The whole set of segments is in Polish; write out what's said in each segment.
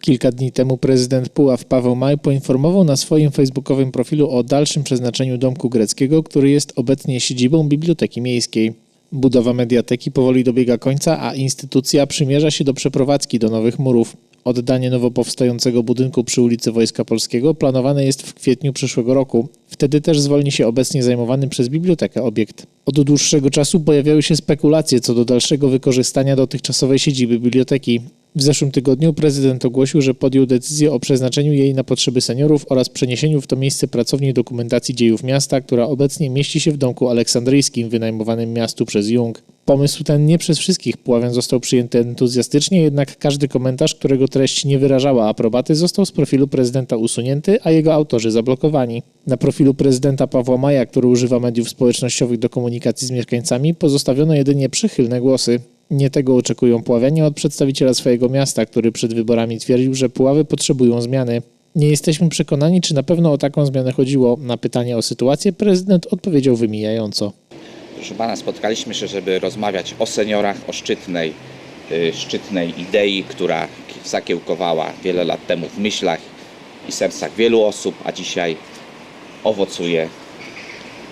Kilka dni temu prezydent Puław Paweł Maj poinformował na swoim facebookowym profilu o dalszym przeznaczeniu domku greckiego, który jest obecnie siedzibą Biblioteki Miejskiej. Budowa mediateki powoli dobiega końca, a instytucja przymierza się do przeprowadzki do nowych murów. Oddanie nowo powstającego budynku przy ulicy Wojska Polskiego planowane jest w kwietniu przyszłego roku. Wtedy też zwolni się obecnie zajmowany przez bibliotekę obiekt. Od dłuższego czasu pojawiały się spekulacje co do dalszego wykorzystania dotychczasowej siedziby biblioteki. W zeszłym tygodniu prezydent ogłosił, że podjął decyzję o przeznaczeniu jej na potrzeby seniorów oraz przeniesieniu w to miejsce pracowni dokumentacji dziejów miasta, która obecnie mieści się w domku aleksandryjskim wynajmowanym miastu przez Jung. Pomysł ten nie przez wszystkich Puławian został przyjęty entuzjastycznie, jednak każdy komentarz, którego treść nie wyrażała aprobaty, został z profilu prezydenta usunięty, a jego autorzy zablokowani. Na profilu prezydenta Pawła Maja, który używa mediów społecznościowych do komunikacji z mieszkańcami, pozostawiono jedynie przychylne głosy. Nie tego oczekują Puławianie od przedstawiciela swojego miasta, który przed wyborami twierdził, że Puławy potrzebują zmiany. Nie jesteśmy przekonani, czy na pewno o taką zmianę chodziło. Na pytanie o sytuację prezydent odpowiedział wymijająco. Proszę pana, spotkaliśmy się, żeby rozmawiać o seniorach, o szczytnej, y, szczytnej idei, która zakiełkowała wiele lat temu w myślach i sercach wielu osób, a dzisiaj owocuje.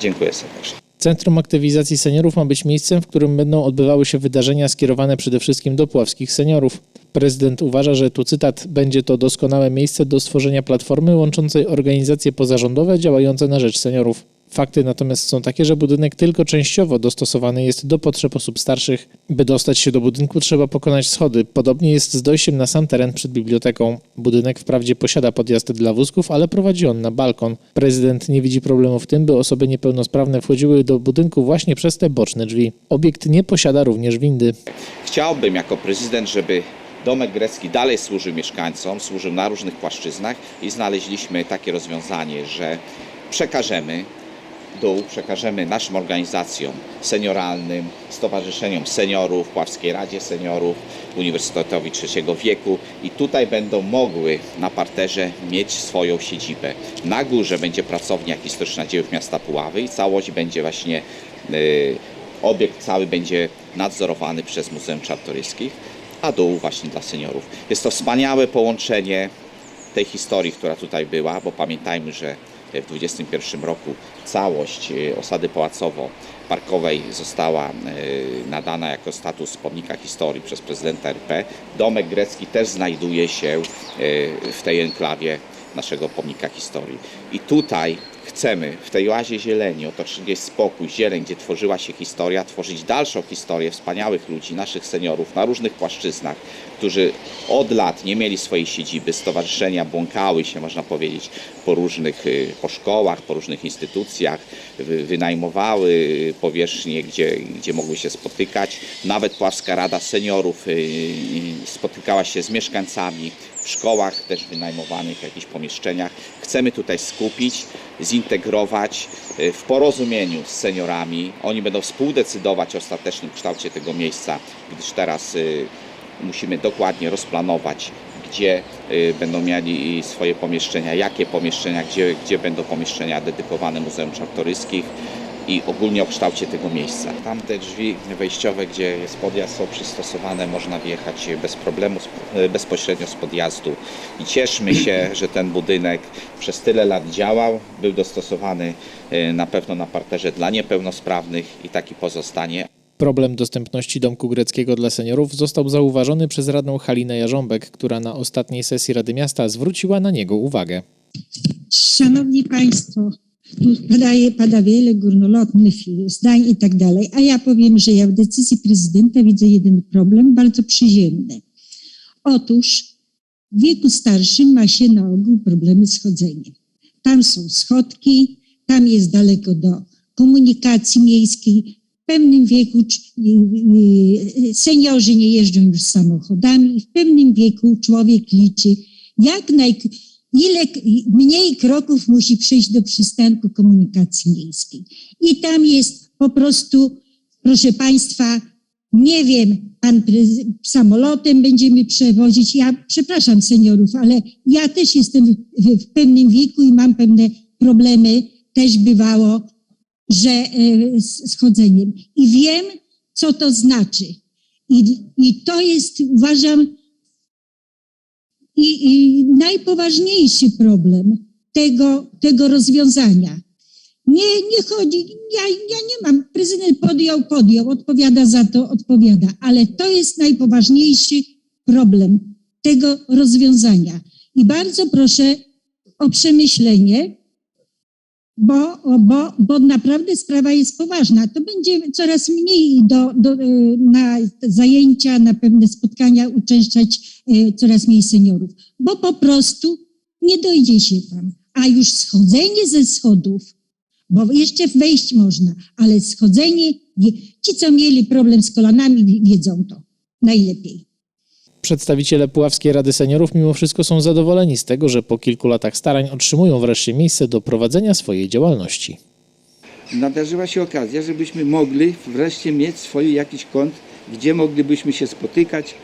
Dziękuję serdecznie. Centrum Aktywizacji Seniorów ma być miejscem, w którym będą odbywały się wydarzenia skierowane przede wszystkim do puławskich seniorów. Prezydent uważa, że tu cytat będzie to doskonałe miejsce do stworzenia platformy łączącej organizacje pozarządowe działające na rzecz seniorów. Fakty natomiast są takie, że budynek tylko częściowo dostosowany jest do potrzeb osób starszych. By dostać się do budynku trzeba pokonać schody. Podobnie jest z dojściem na sam teren przed biblioteką. Budynek wprawdzie posiada podjazd dla wózków, ale prowadzi on na balkon. Prezydent nie widzi problemu w tym, by osoby niepełnosprawne wchodziły do budynku właśnie przez te boczne drzwi. Obiekt nie posiada również windy. Chciałbym jako prezydent, żeby domek grecki dalej służył mieszkańcom, służył na różnych płaszczyznach i znaleźliśmy takie rozwiązanie, że przekażemy dół, przekażemy naszym organizacjom senioralnym, Stowarzyszeniom Seniorów, Pławskiej Radzie Seniorów, Uniwersytetowi Trzeciego Wieku i tutaj będą mogły na parterze mieć swoją siedzibę. Na górze będzie pracownia historyczna dziejów miasta Puławy i całość będzie właśnie y, obiekt cały będzie nadzorowany przez Muzeum Czartoryskich, a dół właśnie dla seniorów. Jest to wspaniałe połączenie tej historii, która tutaj była, bo pamiętajmy, że w 2021 roku całość e, osady pałacowo-parkowej została e, nadana jako status pomnika historii przez prezydenta RP. Domek grecki też znajduje się e, w tej enklawie naszego pomnika historii. I tutaj chcemy w tej oazie zieleni, otoczyć jest spokój, zieleń, gdzie tworzyła się historia, tworzyć dalszą historię wspaniałych ludzi, naszych seniorów na różnych płaszczyznach, którzy od lat nie mieli swojej siedziby, stowarzyszenia błąkały się, można powiedzieć, po różnych, y, po szkołach, po różnych instytucjach, wy- wynajmowały powierzchnie, gdzie, gdzie mogły się spotykać. Nawet Pławska Rada Seniorów y, y, spotykała się z mieszkańcami, w szkołach też wynajmowanych, w jakichś pomieszczeniach. Chcemy tutaj skupić, zintegrować y, w porozumieniu z seniorami. Oni będą współdecydować o ostatecznym kształcie tego miejsca, gdyż teraz y, musimy dokładnie rozplanować, gdzie y, będą mieli swoje pomieszczenia, jakie pomieszczenia, gdzie, gdzie będą pomieszczenia dedykowane Muzeum Czartoryskich i ogólnie o kształcie tego miejsca. Tamte drzwi wejściowe, gdzie jest podjazd, są przystosowane, można wjechać bez problemu z- bezpośrednio z podjazdu. I cieszmy się, że ten budynek przez tyle lat działał, był dostosowany e, na pewno na parterze dla niepełnosprawnych i taki pozostanie. Problem dostępności domku greckiego dla seniorów został zauważony przez radną Halinę Jarząbek, która na ostatniej sesji Rady Miasta zwróciła na niego uwagę. Szanowni Państwo, padaje, pada wiele górnolotnych zdań i tak dalej, a ja powiem, że ja w decyzji prezydenta widzę jeden problem bardzo przyziemny. Otóż w wieku starszym ma się na ogół problemy z chodzeniem. Tam są schodki, tam jest daleko do komunikacji miejskiej. W pewnym wieku cz- y, y, seniorzy nie jeżdżą już samochodami w pewnym wieku człowiek liczy, jak naj, ile mniej kroków musi przejść do przystanku komunikacji miejskiej. I tam jest po prostu, proszę Państwa, nie wiem, pan samolotem będziemy przewozić. Ja przepraszam seniorów, ale ja też jestem w, w, w pewnym wieku i mam pewne problemy. Też bywało, że e, z, z chodzeniem. I wiem, co to znaczy. I, I to jest, uważam, i, i najpoważniejszy problem tego, tego rozwiązania. Nie, nie chodzi, ja, ja nie mam, prezydent podjął, podjął, odpowiada za to, odpowiada, ale to jest najpoważniejszy problem tego rozwiązania. I bardzo proszę o przemyślenie, bo, bo, bo naprawdę sprawa jest poważna. To będzie coraz mniej do, do, y, na zajęcia, na pewne spotkania uczęszczać y, coraz mniej seniorów, bo po prostu nie dojdzie się tam. A już schodzenie ze schodów, bo jeszcze wejść można, ale schodzenie, ci co mieli problem z kolanami wi- wiedzą to najlepiej. Przedstawiciele Puławskiej Rady Seniorów mimo wszystko są zadowoleni z tego, że po kilku latach starań otrzymują wreszcie miejsce do prowadzenia swojej działalności. nadarzyła się okazja, żebyśmy mogli wreszcie mieć swój jakiś kąt, gdzie moglibyśmy się spotykać,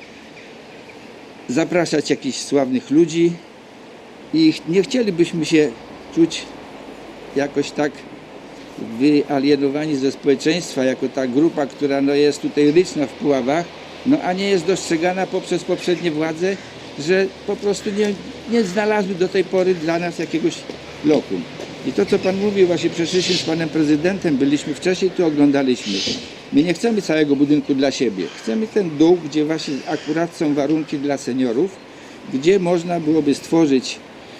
zapraszać jakichś sławnych ludzi i nie chcielibyśmy się czuć jakoś tak wyalienowani ze społeczeństwa, jako ta grupa, która no, jest tutaj liczna w Puławach, no, a nie jest dostrzegana poprzez poprzednie władze, że po prostu nie, nie znalazły do tej pory dla nas jakiegoś lokum. I to, co Pan mówił, właśnie przeszliśmy z Panem Prezydentem, byliśmy wcześniej, tu oglądaliśmy. My nie chcemy całego budynku dla siebie. Chcemy ten dół, gdzie właśnie akurat są warunki dla seniorów, gdzie można byłoby stworzyć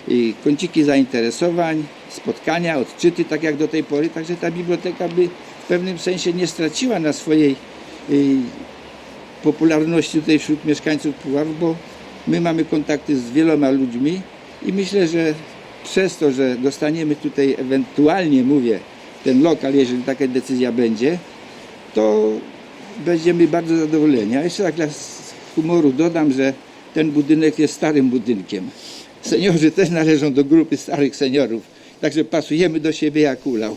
y, kąciki zainteresowań, spotkania, odczyty, tak jak do tej pory. Także ta biblioteka by w pewnym sensie nie straciła na swojej y, popularności tutaj wśród mieszkańców Puław, bo my mamy kontakty z wieloma ludźmi i myślę, że przez to, że dostaniemy tutaj ewentualnie, mówię, ten lokal, jeżeli taka decyzja będzie, to będziemy bardzo zadowoleni. A jeszcze tak dla humoru dodam, że ten budynek jest starym budynkiem. Seniorzy też należą do grupy starych seniorów, także pasujemy do siebie jak ulał.